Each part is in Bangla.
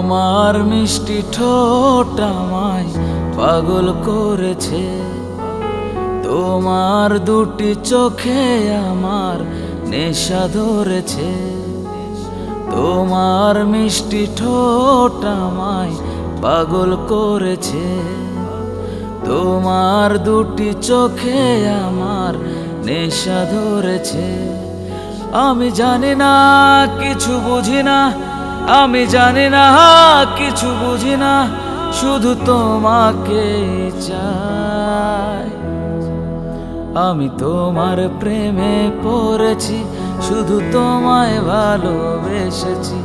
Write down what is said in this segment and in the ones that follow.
তোমার মিষ্টি ঠোঁট আমায় পাগল করেছে। তোমার দুটি চোখে আমার নেশা ধরেছে। তোমার মিষ্টি ঠোঁট আমায় পাগল করেছে। তোমার দুটি চোখে আমার নেশা ধরেছে। আমি জানি না, কিছু বুঝি না। আমি জানি না, কিছু বুঝি না, শুধু তোমাকে চাই। আমি তোমার প্রেমে পড়েছি, শুধু তোমায় ভালোবেসেছি।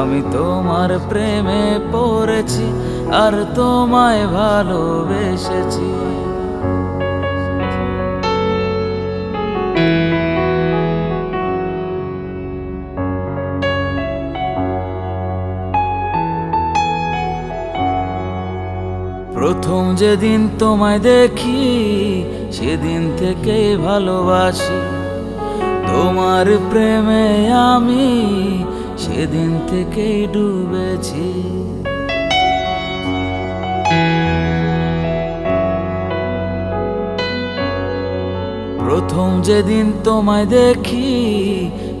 আমি তোমার প্রেমে পড়েছি, আর তোমায় ভালোবেসেছি। প্রথম যেদিন তোমায় দেখি, সেদিন থেকে ভালোবাসি। তোমার প্রেমে আমি সেদিন থেকেই ডুবেছি। প্রথম যেদিন তোমায় দেখি,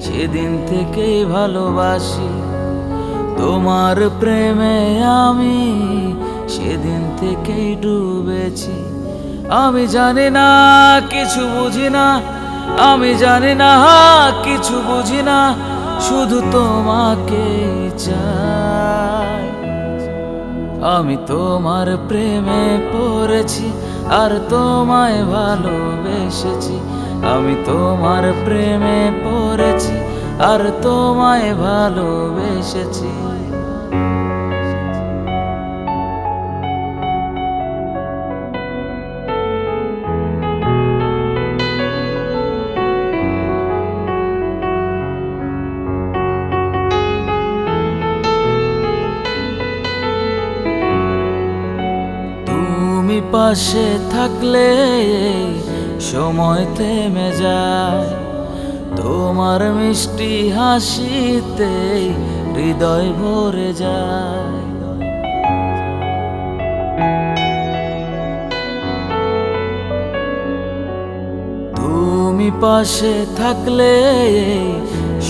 সেদিন থেকেই ভালোবাসি। তোমার প্রেমে আমি সেদিন থেকেই ডুবেছি। আমি জানি না, কিছু বুঝি না। আমি জানি না, কিছু বুঝি না। শুধু তোমাকে চাই। আমি তোমার প্রেমে পড়েছি আর তোমায় ভালোবেসেছি। আমি তোমার প্রেমে পড়েছি। আর তোমায় ভালোবেসেছি। পাশে থাকলে সময় থেমে যায়। তোমার মিষ্টি হাসিতে হৃদয় ভরে যায়। তুমি পাশে থাকলে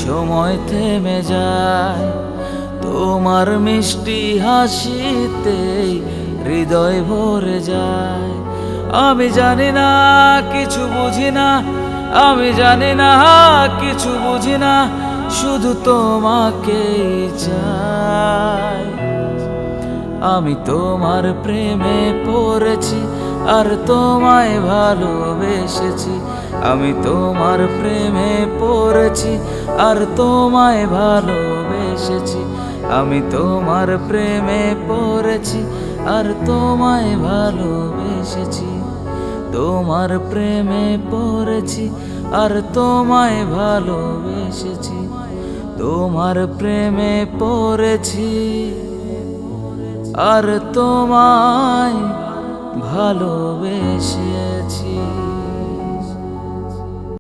সময় থেমে যায়। তোমার মিষ্টি হাসিতে হৃদয় ভরে যায়। আমি জানি না, কিছু বুঝি না আমি জানি না, কিছু বুঝি না, শুধু তোমাকে চাই। আমি তোমার প্রেমে পড়েছি, আর তোমায় ভালোবেসেছি। আমি তোমার প্রেমে পড়েছি, আর তোমায় ভালোবেসেছি। আমি তোমার প্রেমে পড়েছি, আর তোমায় ভালোবেসেছি। তোমার প্রেমে পড়েছি আর তোমায় ভালোবেসেছি। তোমার প্রেমে পড়েছি আর তোমায় ভালোবেসেছি।